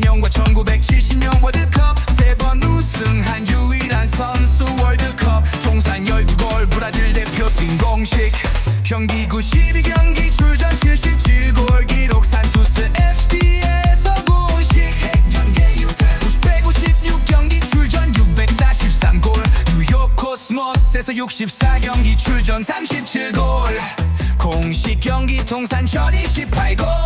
1982년과 1970년 월드컵. 세 번 우승한 유일한 선수 월드컵. 통산 12골 브라질 대표 팀 공식. 경기 92경기 출전 77골 기록 산투스 FD에서 공식. 행년계 956경기 출전 643골. 뉴욕 코스모스에서 64경기 출전 37골. 공식 경기 통산 1028골.